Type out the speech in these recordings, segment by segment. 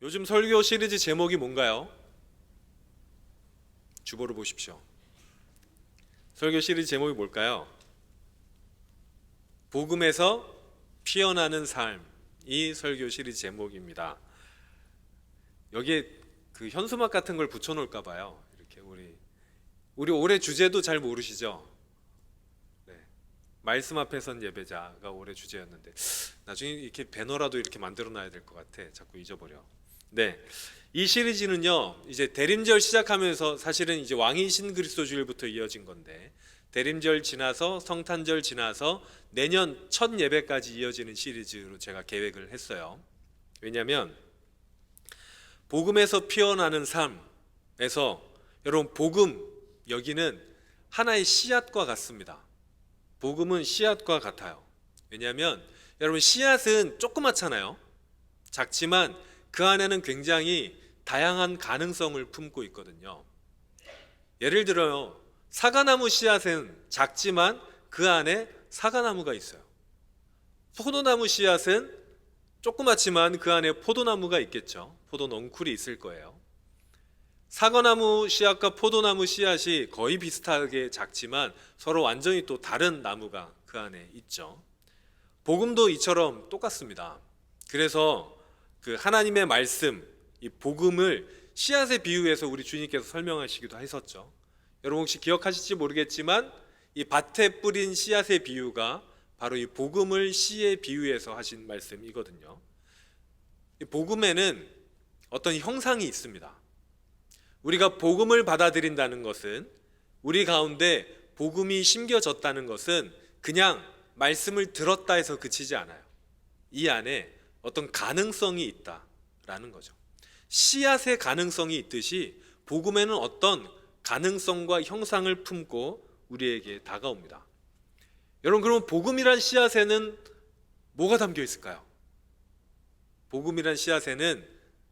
요즘 설교 시리즈 제목이 뭔가요? 주보를 보십시오. 설교 시리즈 제목이 뭘까요? 복음에서 피어나는 삶이 설교 시리즈 제목입니다. 여기에 그 현수막 같은 걸 붙여놓을까 봐요. 이렇게 우리 우리 올해 주제도 잘 모르시죠? 네. 말씀 앞에 선 예배자가 올해 주제였는데 나중에 이렇게 배너라도 이렇게 만들어 놔야 될 것 같아. 자꾸 잊어버려. 네. 이 시리즈는요. 이제 대림절 시작하면서 사실은 이제 왕이신 그리스도 주일부터 이어진 건데 대림절 지나서 성탄절 지나서 내년 첫 예배까지 이어지는 시리즈로 제가 계획을 했어요. 왜냐하면 복음에서 피어나는 삶에서 여러분 복음 여기는 하나의 씨앗과 같습니다. 복음은 씨앗과 같아요. 왜냐하면 여러분 씨앗은 조그맣잖아요. 작지만 그 안에는 굉장히 다양한 가능성을 품고 있거든요. 예를 들어요. 사과나무 씨앗은 작지만 그 안에 사과나무가 있어요. 포도나무 씨앗은 조그맣지만 그 안에 포도나무가 있겠죠. 포도 넝쿨이 있을 거예요. 사과나무 씨앗과 포도나무 씨앗이 거의 비슷하게 작지만 서로 완전히 또 다른 나무가 그 안에 있죠. 복음도 이처럼 똑같습니다. 그래서 그 하나님의 말씀, 이 복음을 씨앗에 비유해서 우리 주님께서 설명하시기도 했었죠. 여러분 혹시 기억하실지 모르겠지만 이 밭에 뿌린 씨앗의 비유가 바로 이 복음을 씨에 비유해서 하신 말씀이거든요. 이 복음에는 어떤 형상이 있습니다. 우리가 복음을 받아들인다는 것은 우리 가운데 복음이 심겨졌다는 것은 그냥 말씀을 들었다 해서 그치지 않아요. 이 안에 어떤 가능성이 있다라는 거죠. 씨앗의 가능성이 있듯이 복음에는 어떤 가능성과 형상을 품고 우리에게 다가옵니다. 여러분 그러면 복음이란 씨앗에는 뭐가 담겨 있을까요? 복음이란 씨앗에는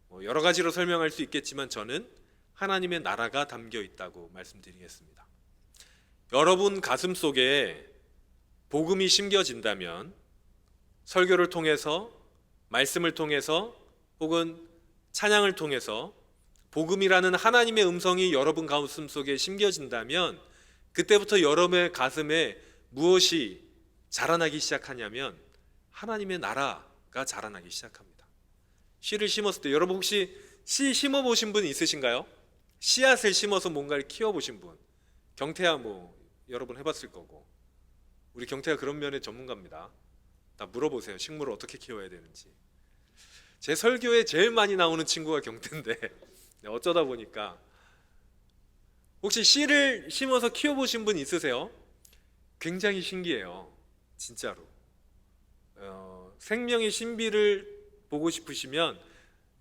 뭐 여러 가지로 설명할 수 있겠지만 저는 하나님의 나라가 담겨 있다고 말씀드리겠습니다. 여러분 가슴 속에 복음이 심겨진다면 설교를 통해서 말씀을 통해서 혹은 찬양을 통해서 복음이라는 하나님의 음성이 여러분 가슴 속에 심겨진다면 그때부터 여러분의 가슴에 무엇이 자라나기 시작하냐면 하나님의 나라가 자라나기 시작합니다. 씨를 심었을 때 여러분 혹시 씨 심어 보신 분 있으신가요? 씨앗을 심어서 뭔가를 키워 보신 분. 경태야 뭐 여러분 해봤을 거고 우리 경태가 그런 면의 전문가입니다. 다 물어보세요. 식물을 어떻게 키워야 되는지. 제 설교에 제일 많이 나오는 친구가 경태인데 네, 어쩌다 보니까 혹시 씨를 심어서 키워보신 분 있으세요? 굉장히 신기해요. 진짜로. 어, 생명의 신비를 보고 싶으시면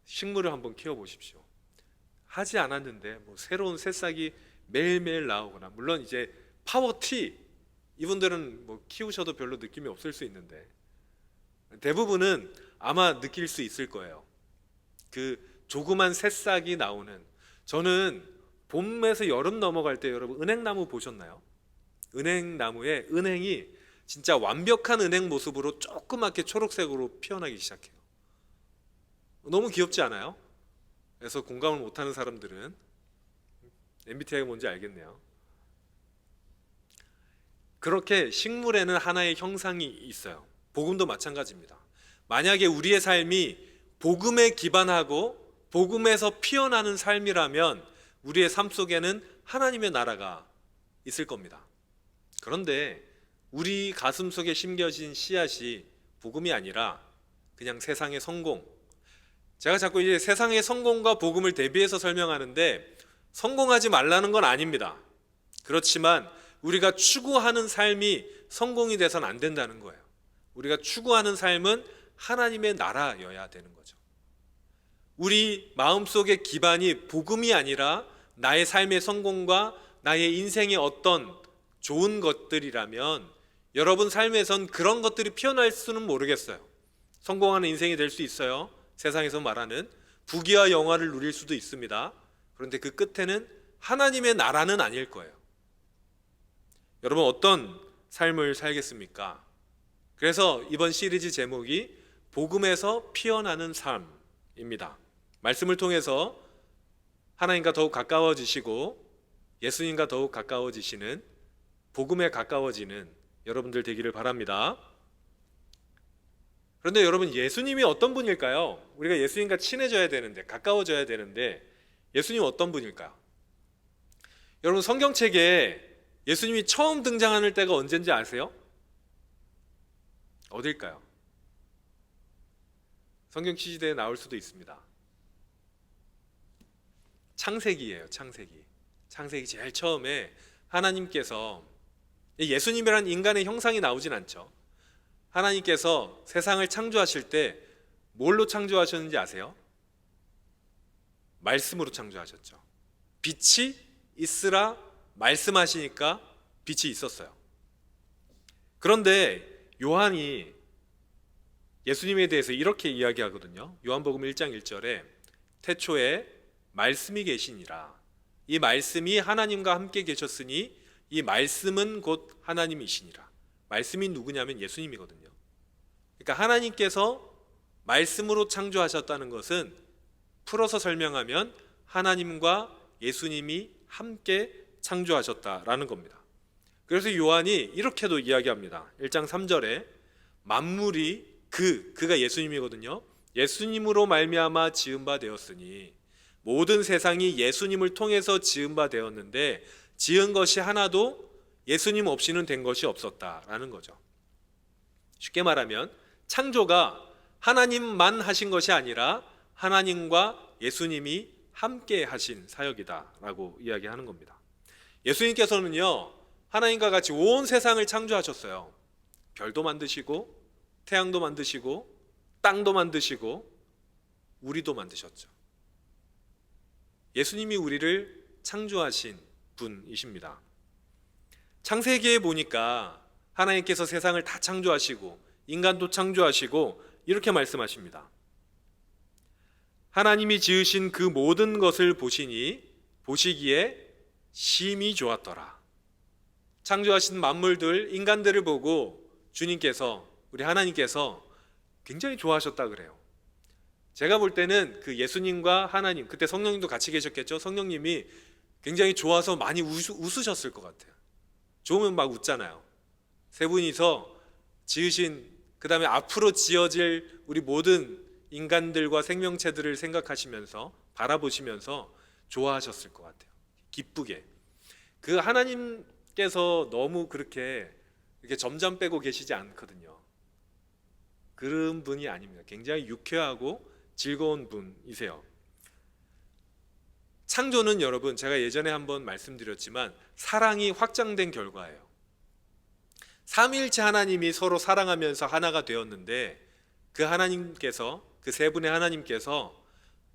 식물을 한번 키워보십시오. 하지 않았는데 뭐 새로운 새싹이 매일매일 나오거나 물론 이제 파워티 이분들은 뭐 키우셔도 별로 느낌이 없을 수 있는데 대부분은 아마 느낄 수 있을 거예요. 그 조그만 새싹이 나오는 저는 봄에서 여름 넘어갈 때 여러분 은행나무 보셨나요? 은행나무에 은행이 진짜 완벽한 은행 모습으로 조그맣게 초록색으로 피어나기 시작해요. 너무 귀엽지 않아요? 그래서 공감을 못하는 사람들은 MBTI가 뭔지 알겠네요. 그렇게 식물에는 하나의 형상이 있어요. 복음도 마찬가지입니다. 만약에 우리의 삶이 복음에 기반하고 복음에서 피어나는 삶이라면 우리의 삶 속에는 하나님의 나라가 있을 겁니다. 그런데 우리 가슴 속에 심겨진 씨앗이 복음이 아니라 그냥 세상의 성공. 제가 자꾸 이제 세상의 성공과 복음을 대비해서 설명하는데 성공하지 말라는 건 아닙니다. 그렇지만 우리가 추구하는 삶이 성공이 돼서는 안 된다는 거예요. 우리가 추구하는 삶은 하나님의 나라여야 되는 거죠. 우리 마음속의 기반이 복음이 아니라 나의 삶의 성공과 나의 인생의 어떤 좋은 것들이라면 여러분 삶에선 그런 것들이 피어날 수는 모르겠어요. 성공하는 인생이 될 수 있어요. 세상에서 말하는 부귀와 영화를 누릴 수도 있습니다. 그런데 그 끝에는 하나님의 나라는 아닐 거예요. 여러분 어떤 삶을 살겠습니까? 그래서 이번 시리즈 제목이 복음에서 피어나는 삶입니다. 말씀을 통해서 하나님과 더욱 가까워지시고 예수님과 더욱 가까워지시는 복음에 가까워지는 여러분들 되기를 바랍니다. 그런데 여러분 예수님이 어떤 분일까요? 우리가 예수님과 친해져야 되는데 가까워져야 되는데 예수님 어떤 분일까요? 여러분 성경책에 예수님이 처음 등장하는 때가 언젠지 아세요? 어딜까요? 성경 시대에 나올 수도 있습니다. 창세기예요, 창세기. 창세기 제일 처음에 하나님께서 예수님이란 인간의 형상이 나오진 않죠. 하나님께서 세상을 창조하실 때 뭘로 창조하셨는지 아세요? 말씀으로 창조하셨죠. 빛이 있으라 말씀하시니까 빛이 있었어요. 그런데 요한이 예수님에 대해서 이렇게 이야기하거든요. 요한복음 1장 1절에 태초에 말씀이 계시니라. 이 말씀이 하나님과 함께 계셨으니 이 말씀은 곧 하나님이시니라. 말씀이 누구냐면 예수님이거든요. 그러니까 하나님께서 말씀으로 창조하셨다는 것은 풀어서 설명하면 하나님과 예수님이 함께 창조하셨다라는 겁니다. 그래서 요한이 이렇게도 이야기합니다. 1장 3절에 만물이 그 그가 예수님이거든요. 예수님으로 말미암아 지은 바 되었으니 모든 세상이 예수님을 통해서 지은 바 되었는데 지은 것이 하나도 예수님 없이는 된 것이 없었다라는 거죠. 쉽게 말하면 창조가 하나님만 하신 것이 아니라 하나님과 예수님이 함께 하신 사역이다라고 이야기하는 겁니다. 예수님께서는요, 하나님과 같이 온 세상을 창조하셨어요. 별도 만드시고, 태양도 만드시고, 땅도 만드시고, 우리도 만드셨죠. 예수님이 우리를 창조하신 분이십니다. 창세기에 보니까 하나님께서 세상을 다 창조하시고, 인간도 창조하시고, 이렇게 말씀하십니다. 하나님이 지으신 그 모든 것을 보시니, 보시기에 심히 좋았더라. 창조하신 만물들, 인간들을 보고 주님께서, 우리 하나님께서 굉장히 좋아하셨다 그래요. 제가 볼 때는 그 예수님과 하나님, 그때 성령님도 같이 계셨겠죠? 성령님이 굉장히 좋아서 많이 웃, 웃으셨을 것 같아요. 좋으면 막 웃잖아요. 세 분이서 지으신, 그 다음에 앞으로 지어질 우리 모든 인간들과 생명체들을 생각하시면서 바라보시면서 좋아하셨을 것 같아요. 기쁘게. 그 하나님께서 너무 그렇게 이렇게 점점 빼고 계시지 않거든요. 그런 분이 아닙니다. 굉장히 유쾌하고 즐거운 분이세요. 창조는 여러분 제가 예전에 한번 말씀드렸지만 사랑이 확장된 결과예요. 삼일체 하나님이 서로 사랑하면서 하나가 되었는데 그 하나님께서 그 세 분의 하나님께서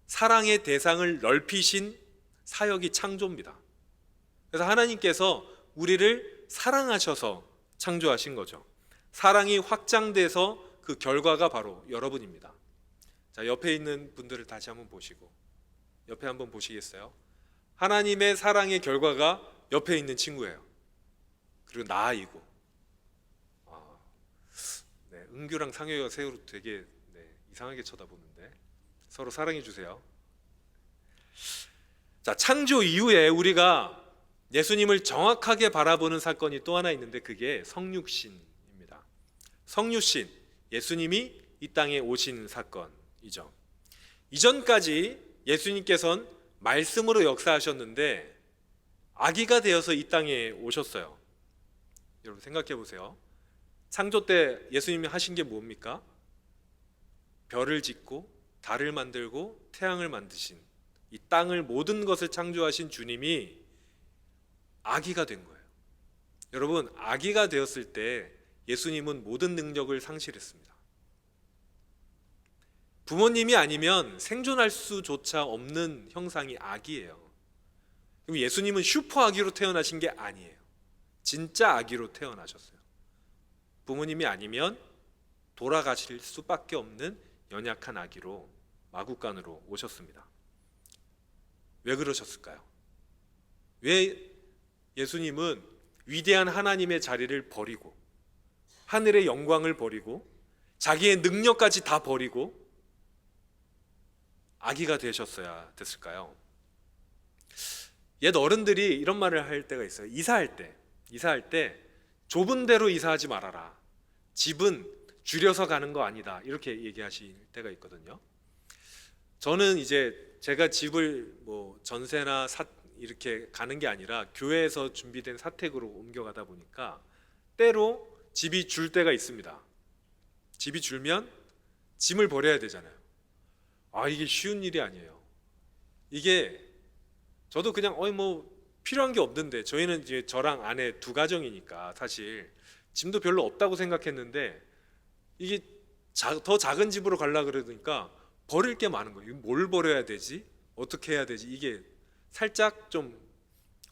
사랑의 대상을 넓히신 사역이 창조입니다. 그래서 하나님께서 우리를 사랑하셔서 창조하신 거죠. 사랑이 확장돼서 그 결과가 바로 여러분입니다. 자, 옆에 있는 분들을 다시 한번 보시고 옆에 한번 보시겠어요? 하나님의 사랑의 결과가 옆에 있는 친구예요. 그리고 나이고. 아, 네, 은규랑 상혁이가 새로 되게 네, 이상하게 쳐다보는데 서로 사랑해 주세요. 자, 창조 이후에 우리가 예수님을 정확하게 바라보는 사건이 또 하나 있는데 그게 성육신입니다. 성육신, 예수님이 이 땅에 오신 사건이죠. 이전까지 예수님께서는 말씀으로 역사하셨는데 아기가 되어서 이 땅에 오셨어요. 여러분 생각해 보세요. 창조 때 예수님이 하신 게 뭡니까? 별을 짓고 달을 만들고 태양을 만드신 이 땅을 모든 것을 창조하신 주님이 아기가 된 거예요. 여러분, 아기가 되었을 때 예수님은 모든 능력을 상실했습니다. 부모님이 아니면 생존할 수조차 없는 형상이 아기예요. 그럼 예수님은 슈퍼 아기로 태어나신 게 아니에요. 진짜 아기로 태어나셨어요. 부모님이 아니면 돌아가실 수밖에 없는 연약한 아기로 마국간으로 오셨습니다. 왜 그러셨을까요? 왜 예수님은 위대한 하나님의 자리를 버리고 하늘의 영광을 버리고 자기의 능력까지 다 버리고 아기가 되셨어야 됐을까요? 옛 어른들이 이런 말을 할 때가 있어요. 이사할 때, 이사할 때 좁은 데로 이사하지 말아라. 집은 줄여서 가는 거 아니다. 이렇게 얘기하실 때가 있거든요. 저는 이제 제가 집을 뭐 전세나 사, 이렇게 가는 게 아니라 교회에서 준비된 사택으로 옮겨가다 보니까 때로 집이 줄 때가 있습니다. 집이 줄면 짐을 버려야 되잖아요. 아 이게 쉬운 일이 아니에요. 이게 저도 그냥 어이 뭐 필요한 게 없는데 저희는 이제 저랑 아내 두 가정이니까 사실 짐도 별로 없다고 생각했는데 이게 자- 더 작은 집으로 가려 그러니까 버릴 게 많은 거예요. 뭘 버려야 되지? 어떻게 해야 되지? 이게 살짝 좀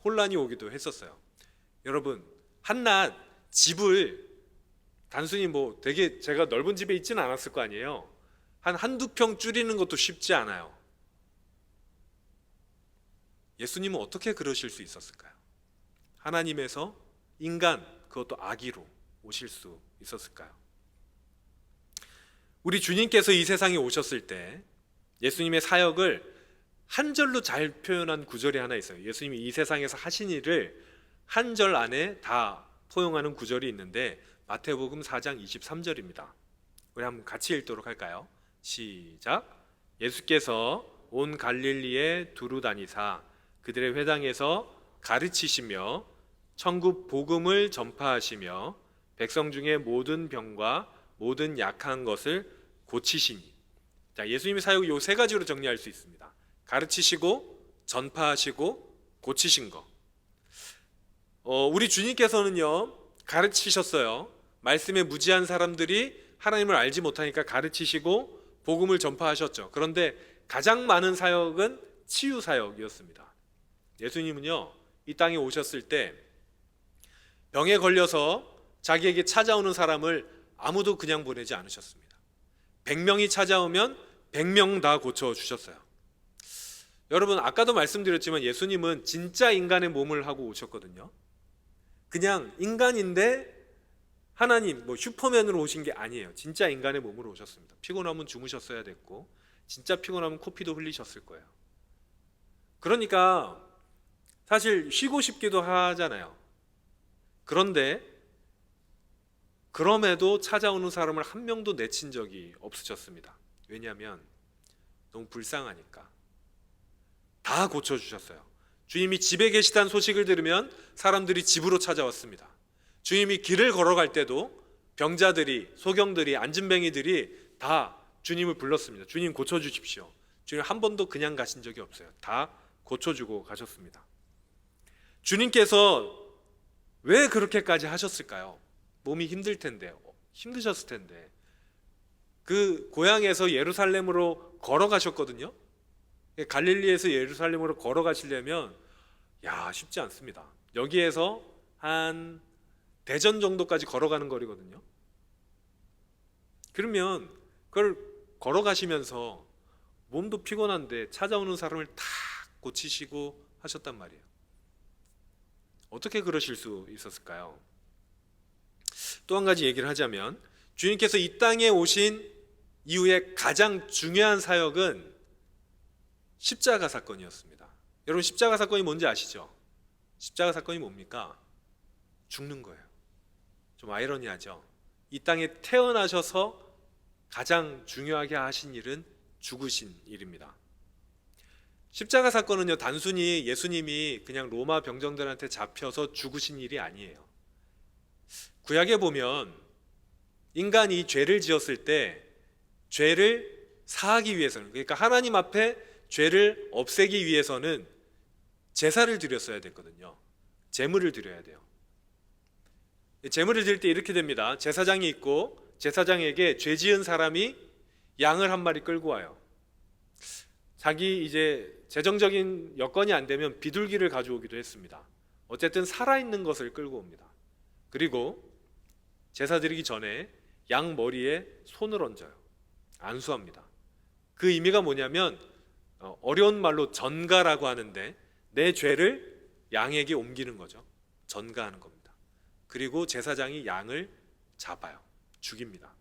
혼란이 오기도 했었어요. 여러분 한낱 집을 단순히 뭐 되게 제가 넓은 집에 있지는 않았을 거 아니에요. 한 한두 평 줄이는 것도 쉽지 않아요. 예수님은 어떻게 그러실 수 있었을까요? 하나님에서 인간 그것도 아기로 오실 수 있었을까요? 우리 주님께서 이 세상에 오셨을 때 예수님의 사역을 한 절로 잘 표현한 구절이 하나 있어요. 예수님이 이 세상에서 하신 일을 한 절 안에 다 포용하는 구절이 있는데 마태복음 4장 23절입니다. 우리 한번 같이 읽도록 할까요? 시작. 예수께서 온 갈릴리에 두루 다니사 그들의 회당에서 가르치시며 천국 복음을 전파하시며 백성 중에 모든 병과 모든 약한 것을 고치시니. 자, 예수님의 사역을 요 세 가지로 정리할 수 있습니다. 가르치시고 전파하시고 고치신 거. 어, 우리 주님께서는요 가르치셨어요. 말씀에 무지한 사람들이 하나님을 알지 못하니까 가르치시고 복음을 전파하셨죠. 그런데 가장 많은 사역은 치유 사역이었습니다. 예수님은요 이 땅에 오셨을 때 병에 걸려서 자기에게 찾아오는 사람을 아무도 그냥 보내지 않으셨습니다. 100명이 찾아오면 100명 다 고쳐 주셨어요. 여러분 아까도 말씀드렸지만 예수님은 진짜 인간의 몸을 하고 오셨거든요. 그냥 인간인데 하나님 뭐 슈퍼맨으로 오신 게 아니에요. 진짜 인간의 몸으로 오셨습니다. 피곤하면 주무셨어야 됐고 진짜 피곤하면 코피도 흘리셨을 거예요. 그러니까 사실 쉬고 싶기도 하잖아요. 그런데 그럼에도 찾아오는 사람을 한 명도 내친 적이 없으셨습니다. 왜냐하면 너무 불쌍하니까. 다 고쳐주셨어요. 주님이 집에 계시다는 소식을 들으면 사람들이 집으로 찾아왔습니다. 주님이 길을 걸어갈 때도 병자들이, 소경들이, 안진뱅이들이 다 주님을 불렀습니다. 주님 고쳐주십시오. 주님 한 번도 그냥 가신 적이 없어요. 다 고쳐주고 가셨습니다. 주님께서 왜 그렇게까지 하셨을까요? 몸이 힘들 텐데, 힘드셨을 텐데. 그 고향에서 예루살렘으로 걸어가셨거든요. 갈릴리에서 예루살렘으로 걸어가시려면 야 쉽지 않습니다. 여기에서 한 대전 정도까지 걸어가는 거리거든요. 그러면 그걸 걸어가시면서 몸도 피곤한데 찾아오는 사람을 다 고치시고 하셨단 말이에요. 어떻게 그러실 수 있었을까요? 또 한 가지 얘기를 하자면 주님께서 이 땅에 오신 이후에 가장 중요한 사역은 십자가 사건이었습니다. 여러분 십자가 사건이 뭔지 아시죠? 십자가 사건이 뭡니까? 죽는 거예요. 좀 아이러니하죠. 이 땅에 태어나셔서 가장 중요하게 하신 일은 죽으신 일입니다. 십자가 사건은요 단순히 예수님이 그냥 로마 병정들한테 잡혀서 죽으신 일이 아니에요. 구약에 보면 인간이 죄를 지었을 때 죄를 사하기 위해서는 그러니까 하나님 앞에 죄를 없애기 위해서는 제사를 드렸어야 됐거든요. 제물을 드려야 돼요. 제물을 드릴 때 이렇게 됩니다. 제사장이 있고 제사장에게 죄 지은 사람이 양을 한 마리 끌고 와요. 자기 이제 재정적인 여건이 안 되면 비둘기를 가져오기도 했습니다. 어쨌든 살아있는 것을 끌고 옵니다. 그리고 제사 드리기 전에 양 머리에 손을 얹어요. 안수합니다. 그 의미가 뭐냐면 어, 어려운 말로 전가라고 하는데 내 죄를 양에게 옮기는 거죠. 전가하는 겁니다. 그리고 제사장이 양을 잡아요. 죽입니다.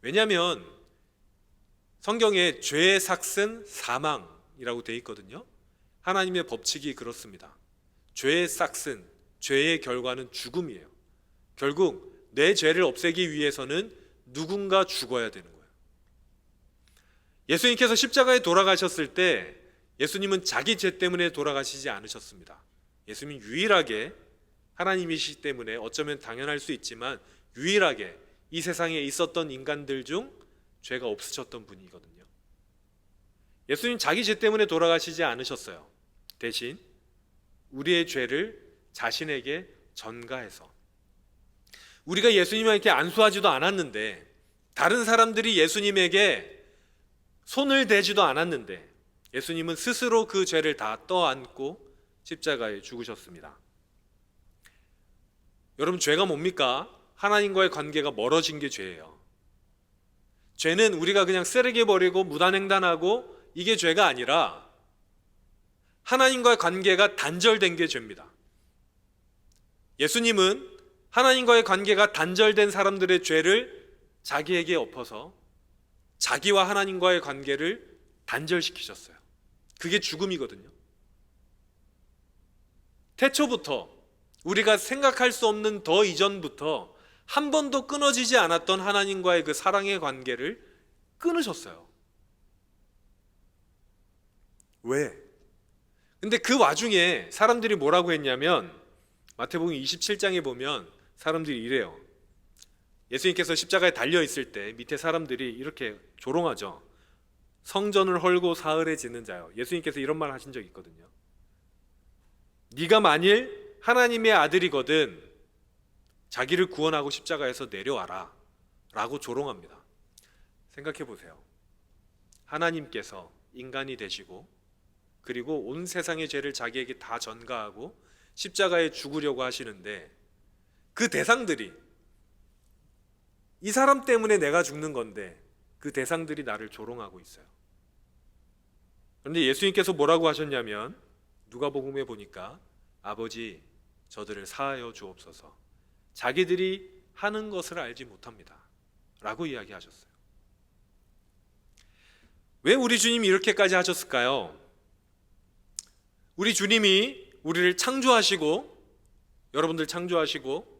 왜냐하면 성경에 죄의 삭은 사망이라고 되어 있거든요. 하나님의 법칙이 그렇습니다. 죄의 삭은 죄의 결과는 죽음이에요. 결국 내 죄를 없애기 위해서는 누군가 죽어야 되는 거예요. 예수님께서 십자가에 돌아가셨을 때 예수님은 자기 죄 때문에 돌아가시지 않으셨습니다. 예수님은 유일하게 하나님이시기 때문에 어쩌면 당연할 수 있지만 유일하게 이 세상에 있었던 인간들 중 죄가 없으셨던 분이거든요. 예수님 자기 죄 때문에 돌아가시지 않으셨어요. 대신 우리의 죄를 자신에게 전가해서 우리가 예수님에게 안수하지도 않았는데 다른 사람들이 예수님에게 손을 대지도 않았는데 예수님은 스스로 그 죄를 다 떠안고 십자가에 죽으셨습니다. 여러분 죄가 뭡니까? 하나님과의 관계가 멀어진 게 죄예요. 죄는 우리가 그냥 쓰레기 버리고 무단횡단하고 이게 죄가 아니라 하나님과의 관계가 단절된 게 죄입니다. 예수님은 하나님과의 관계가 단절된 사람들의 죄를 자기에게 엎어서 자기와 하나님과의 관계를 단절시키셨어요. 그게 죽음이거든요. 태초부터 우리가 생각할 수 없는 더 이전부터 한 번도 끊어지지 않았던 하나님과의 그 사랑의 관계를 끊으셨어요. 왜? 근데 그 와중에 사람들이 뭐라고 했냐면 마태복음 27장에 보면 사람들이 이래요. 예수님께서 십자가에 달려 있을 때 밑에 사람들이 이렇게 조롱하죠. 성전을 헐고 사흘에 짓는 자요. 예수님께서 이런 말 하신 적 있거든요. 네가 만일 하나님의 아들이거든 자기를 구원하고 십자가에서 내려와라 라고 조롱합니다. 생각해 보세요. 하나님께서 인간이 되시고 그리고 온 세상의 죄를 자기에게 다 전가하고 십자가에 죽으려고 하시는데 그 대상들이 이 사람 때문에 내가 죽는 건데 그 대상들이 나를 조롱하고 있어요. 그런데 예수님께서 뭐라고 하셨냐면 누가복음에 보니까 아버지 저들을 사하여 주옵소서. 자기들이 하는 것을 알지 못합니다. 라고 이야기하셨어요. 왜 우리 주님이 이렇게까지 하셨을까요? 우리 주님이 우리를 창조하시고 여러분들 창조하시고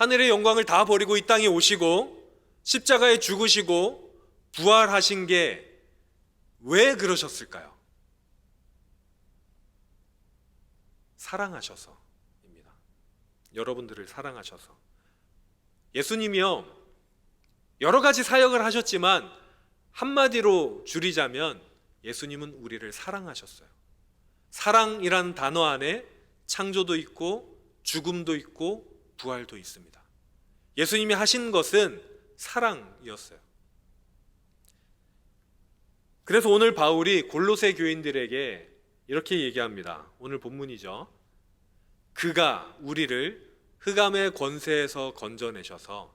하늘의 영광을 다 버리고 이 땅에 오시고 십자가에 죽으시고 부활하신 게 왜 그러셨을까요? 사랑하셔서입니다. 여러분들을 사랑하셔서. 예수님이요, 여러 가지 사역을 하셨지만, 한마디로 줄이자면, 예수님은 우리를 사랑하셨어요. 사랑이라는 단어 안에 창조도 있고, 죽음도 있고, 부활도 있습니다. 예수님이 하신 것은 사랑이었어요. 그래서 오늘 바울이 골로새 교인들에게 이렇게 얘기합니다. 오늘 본문이죠. 그가 우리를 흑암의 권세에서 건져내셔서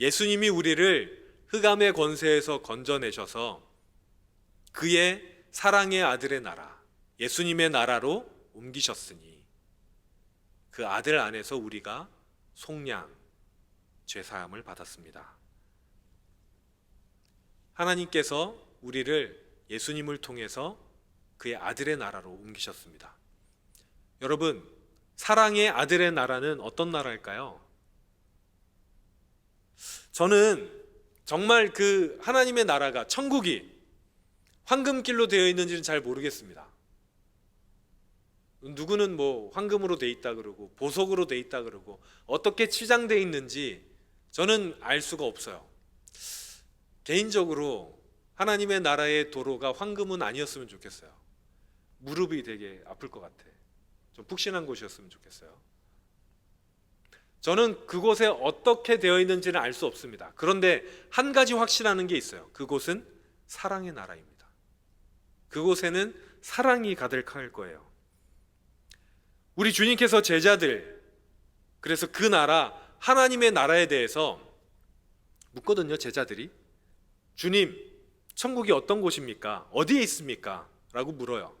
예수님이 우리를 흑암의 권세에서 건져내셔서 그의 사랑의 아들의 나라, 예수님의 나라로 옮기셨으니 그 아들 안에서 우리가 속량, 죄 사함을 받았습니다. 하나님께서 우리를 예수님을 통해서 그의 아들의 나라로 옮기셨습니다. 여러분, 사랑의 아들의 나라는 어떤 나라일까요? 저는 정말 그 하나님의 나라가 천국이 황금길로 되어 있는지는 잘 모르겠습니다. 누구는 뭐 황금으로 돼 있다 그러고 보석으로 돼 있다 그러고 어떻게 치장돼 있는지 저는 알 수가 없어요. 개인적으로 하나님의 나라의 도로가 황금은 아니었으면 좋겠어요. 무릎이 되게 아플 것 같아. 좀 푹신한 곳이었으면 좋겠어요. 저는 그곳에 어떻게 되어 있는지는 알 수 없습니다. 그런데 한 가지 확신하는 게 있어요. 그곳은 사랑의 나라입니다. 그곳에는 사랑이 가득할 거예요. 우리 주님께서 제자들, 그래서 그 나라, 하나님의 나라에 대해서 묻거든요, 제자들이. 주님, 천국이 어떤 곳입니까? 어디에 있습니까? 라고 물어요.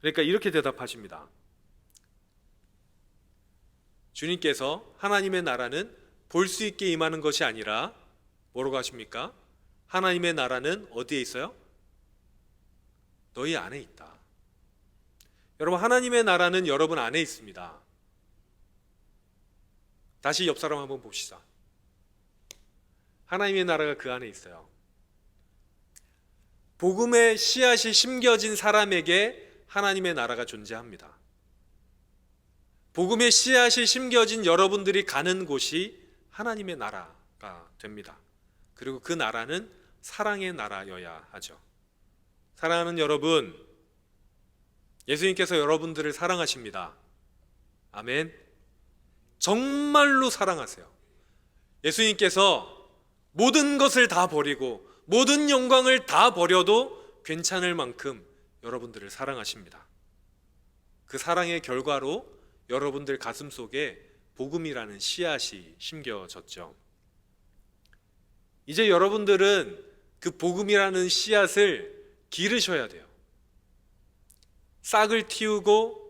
그러니까 이렇게 대답하십니다. 주님께서 하나님의 나라는 볼 수 있게 임하는 것이 아니라 뭐라고 하십니까? 하나님의 나라는 어디에 있어요? 너희 안에 있다. 여러분 하나님의 나라는 여러분 안에 있습니다. 다시 옆 사람 한번 봅시다. 하나님의 나라가 그 안에 있어요. 복음의 씨앗이 심겨진 사람에게 하나님의 나라가 존재합니다. 복음의 씨앗이 심겨진 여러분들이 가는 곳이 하나님의 나라가 됩니다. 그리고 그 나라는 사랑의 나라여야 하죠. 사랑하는 여러분, 예수님께서 여러분들을 사랑하십니다. 아멘. 정말로 사랑하세요. 예수님께서 모든 것을 다 버리고 모든 영광을 다 버려도 괜찮을 만큼 여러분들을 사랑하십니다. 그 사랑의 결과로 여러분들 가슴 속에 복음이라는 씨앗이 심겨졌죠. 이제 여러분들은 그 복음이라는 씨앗을 기르셔야 돼요. 싹을 틔우고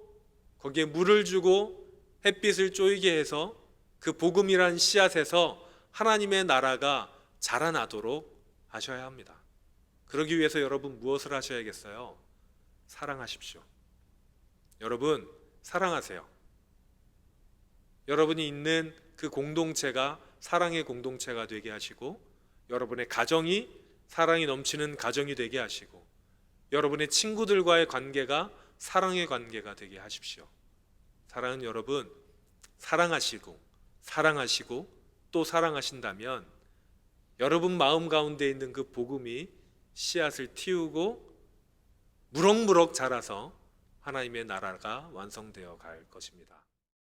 거기에 물을 주고 햇빛을 쪼이게 해서 그 복음이란 씨앗에서 하나님의 나라가 자라나도록 하셔야 합니다. 그러기 위해서 여러분 무엇을 하셔야겠어요? 사랑하십시오. 여러분 사랑하세요. 여러분이 있는 그 공동체가 사랑의 공동체가 되게 하시고 여러분의 가정이 사랑이 넘치는 가정이 되게 하시고 여러분의 친구들과의 관계가 사랑의 관계가 되게 하십시오. 사랑하는 여러분, 사랑하시고 사랑하시고 또 사랑하신다면 여러분 마음 가운데 있는 그 복음이 씨앗을 틔우고 무럭무럭 자라서 하나님의 나라가 완성되어 갈 것입니다.